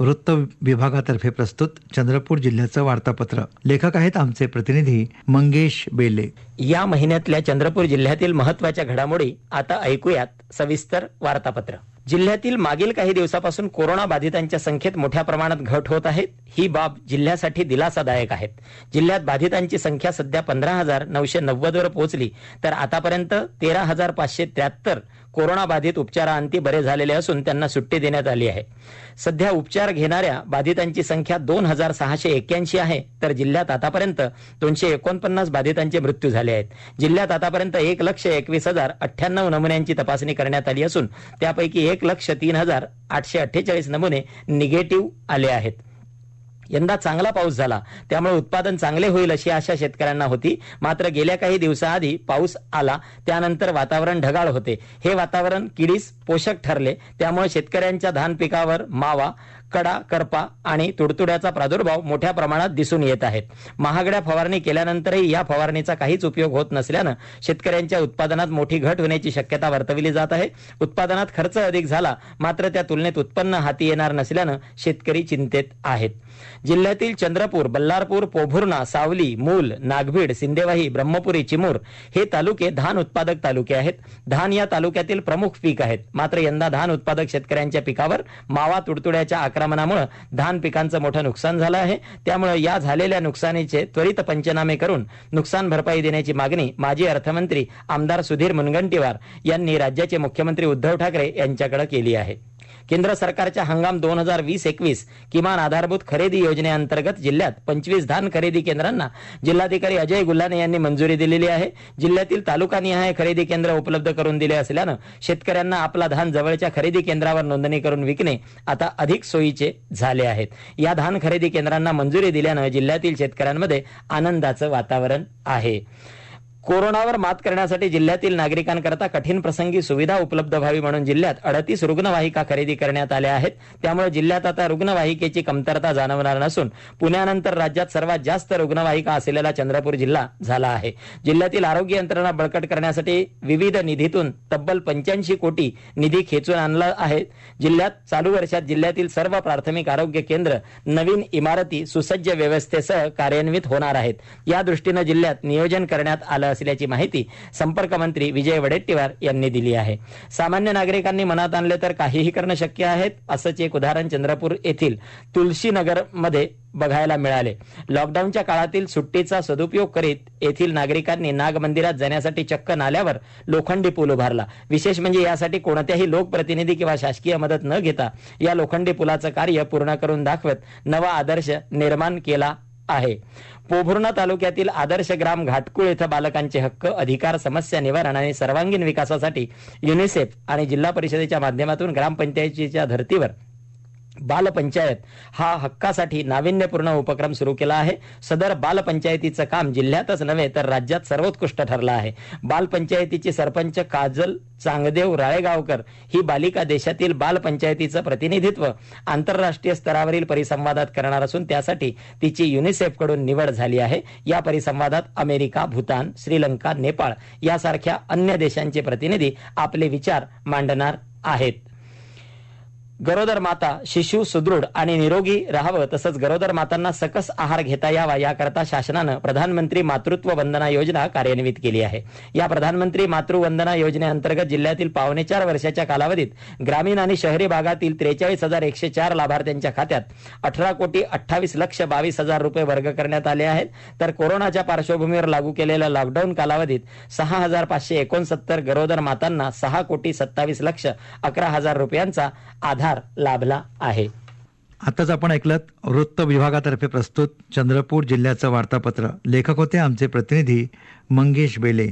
वृत्त विभागातर्फे प्रस्तुत चंद्रपूर जिल्ह्याचं वार्तापत्र. लेखक आहेत आमचे प्रतिनिधी मंगेश बेले. या महिन्यातल्या चंद्रपूर जिल्ह्यातील महत्त्वाच्या घडामोडी आता ऐकूयात सविस्तर वार्तापत्र. जिल्ह्यातील मागील काही दिवसापासून कोरोना बाधितांच्या संख्येत मोठ्या प्रमाणात घट होत आहे. ही बाब जिल्ह्यासाठी दिलासादायक आहे जिल्ह्यात बाधितांची संख्या सध्या पंधरा हजार नऊशे नव्वद वर पोहोचली तर आतापर्यंत तेरा हजार पाचशे त्र्याहत्तर कोरोनाबाधित उपचाराअंती बरे झालेले असून त्यांना सुट्टी देण्यात आली आहे. सध्या उपचार घेणाऱ्या बाधितांची संख्या दोन हजार सहाशे एक्क्याऐंशी आहे तर जिल्ह्यात आतापर्यंत दोनशे एकोणपन्नास बाधितांचे मृत्यू झाले आहेत. जिल्ह्यात आतापर्यंत एक लक्ष एकवीस हजार अठ्ठ्याण्णव नमुन्यांची तपासणी करण्यात आली असून त्यापैकी एक लक्ष तीन हजार आठशे अठ्ठेचाळीस नमुने निगेटिव्ह आले आहेत. यंदा चांगला पाऊस झाला. त्यामुळे उत्पादन चांगले होईल अशी आशा शेतकऱ्यांना होती. मात्र गेल्या काही दिवसाआधी पाऊस आला. त्यानंतर वातावरण ढगाळ होते. हे वातावरण किडीस पोषक ठरले. त्यामुळे शेतकऱ्यांच्या धान पिकावर मावा कडा करपा आणि तुडतुड्याचा प्रादुर्भाव मोठ्या प्रमाणात दिसून येत आहेत. महागड्या फवारणी केल्यानंतरही या फवारणीचा काहीच उपयोग होत नसल्यानं शेतकऱ्यांच्या उत्पादनात मोठी घट होण्याची शक्यता वर्तविली जात आहे. उत्पादनात खर्च अधिक झाला मात्र त्या तुलनेत उत्पन्न हाती येणार नसल्यानं शेतकरी चिंतेत आहेत. जिल्ह्यातील चंद्रपूर बल्लारपूर पोभुर्णा सावली मूल नागभीड सिंदेवाही ब्रह्मपुरी चिमूर हे तालुके धान उत्पादक तालुके आहेत. धान या तालुक्यातील प्रमुख पीक आहेत. मात्र यंदा धान उत्पादक शेतकऱ्यांच्या पिकावर मावा तुडतुड्याच्या आक्रमणामुळे धान पिकांचं मोठं नुकसान झालं आहे. त्यामुळे या झालेल्या नुकसानीचे त्वरित पंचनामे करून नुकसान भरपाई देण्याची मागणी माजी अर्थमंत्री आमदार सुधीर मुनगंटीवार यांनी राज्याचे मुख्यमंत्री उद्धव ठाकरे यांच्याकडे केली आहे. केंद्र सरकारच्या हंगाम दोन हजार वीस एकवीस किमान आधारभूत खरेदी योजनेअंतर्गत जिल्ह्यात पंचवीस धान खरेदी केंद्रांना जिल्हाधिकारी अजय गुल्हाने यांनी मंजुरी दिलेली आहे. जिल्ह्यातील तालुकानिहाय खरेदी केंद्र उपलब्ध करून दिले असल्यानं शेतकऱ्यांना आपला धान जवळच्या खरेदी केंद्रावर नोंदणी करून विकणे आता अधिक सोयीचे झाले आहेत. या धान खरेदी केंद्रांना मंजुरी दिल्यानं जिल्ह्यातील शेतकऱ्यांमध्ये आनंदाचं वातावरण आहे. कोरोनावर मात करण्यासाठी जिल्ह्यातील नागरिकांकरता कठीण प्रसंगी सुविधा उपलब्ध व्हावी म्हणून जिल्ह्यात अडतीस रुग्णवाहिका खरेदी करण्यात आल्या आहेत. त्यामुळे जिल्ह्यात आता रुग्णवाहिकेची कमतरता जाणवणार नसून पुण्यानंतर राज्यात सर्वात जास्त रुग्णवाहिका असलेला चंद्रपूर जिल्हा झाला आहे. जिल्ह्यातील आरोग्य यंत्रणा बळकट करण्यासाठी विविध निधीतून तब्बल पंच्याऐंशी कोटी निधी खेचून आणला आहे. जिल्ह्यात चालू वर्षात जिल्ह्यातील सर्व प्राथमिक आरोग्य केंद्र नवीन इमारती सुसज्ज व्यवस्थेसह कार्यान्वित होणार आहेत. या दृष्टीनं जिल्ह्यात नियोजन करण्यात आलं असल्याची माहिती संपर्क मंत्री विजय वडेट्टीवार यांनी दिली आहे. सामान्य नागरिकांनी मनात आणले तर काहीही करणं शक्य आहे असंच एक उदाहरण चंद्रपूर येथील तुलसीनगरमध्ये बघायला मिळाले. लॉकडाऊनच्या काळातील सुट्टीचा सदुपयोग करीत येथील नागरिकांनी नाग मंदिरात जाण्यासाठी चक्क नाल्यावर लोखंडी पूल उभारला. विशेष म्हणजे यासाठी कोणत्याही लोकप्रतिनिधी किंवा शासकीय मदत न घेता या लोखंडी पुलाचं कार्य पूर्ण करून दाखवत नवा आदर्श निर्माण केला आहे. पोभुर्णा तालुक्यातील आदर्श ग्राम घाटकुळ इथं बालकांचे हक्क अधिकार समस्या निवारण आणि सर्वांगीण विकासासाठी युनिसेफ आणि जिल्हा परिषदेच्या माध्यमातून ग्रामपंचायतीच्या धर्तीवर बालपंचायत हा हक्कासाठी नाविन्यपूर्ण उपक्रम सुरू केला आहे. सदर बालपंचायतीचं काम जिल्ह्यातच नव्हे तर राज्यात सर्वोत्कृष्ट ठरलं आहे. बालपंचायतीची सरपंच काजल चांगदेव राळेगावकर ही बालिका देशातील बालपंचायतीचं प्रतिनिधित्व आंतरराष्ट्रीय स्तरावरील परिसंवादात करणार असून त्यासाठी तिची युनिसेफकडून निवड झाली आहे. या परिसंवादात अमेरिका भूतान श्रीलंका नेपाळ यासारख्या अन्य देशांचे प्रतिनिधी आपले विचार मांडणार आहेत. गरोदर माता शिशु सुदृढ आणि निरोगी राहावं तसंच गरोदर मातांना सकस आहार घेता यावा याकरता शासनानं प्रधानमंत्री मातृत्व वंदना योजना कार्यान्वित केली आहे. या प्रधानमंत्री मातृवंदना योजनेअंतर्गत जिल्ह्यातील पावणे चार वर्षाच्या कालावधीत ग्रामीण आणि शहरी भागातील त्रेचाळीस हजार एकशे चार लाभार्थ्यांच्या खात्यात अठरा कोटी अठ्ठावीस लक्ष बावीस हजार रुपये वर्ग करण्यात आले आहेत. तर कोरोनाच्या पार्श्वभूमीवर लागू केलेल्या लॉकडाऊन कालावधीत सहा हजार पाचशे एकोणसत्तर गरोदर मातांना सहा कोटी सत्तावीस लक्ष अकरा हजार रुपयांचा आधार लाभला आहे. आताच आपण ऐकलं वृत्त विभागातर्फे प्रस्तुत चंद्रपूर जिल्ह्याचं वार्तापत्र. लेखक होते आमचे प्रतिनिधी मंगेश बेले.